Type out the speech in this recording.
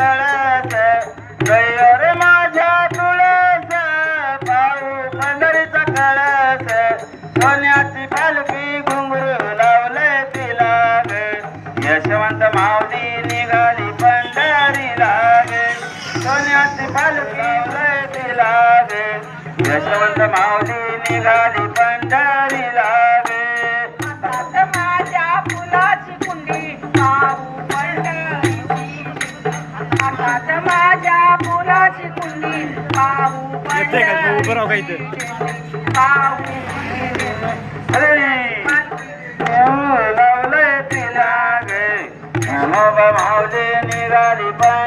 कळस गैर माझ्या तुळस पाहू पंढरीचा कळस. सोन्याची पालखी घुंगरू लावले तिला यशवंत माऊली निघाली पंढरीला ग. सोन्याची पालखी लावले तिला ग यशवंत माऊली निघाली हातात माझ्या फुलाची कुंडी पाहू येतंय का? मग उभं राहू का इथं? पाहू अरे लावले तिला गे निघाली पण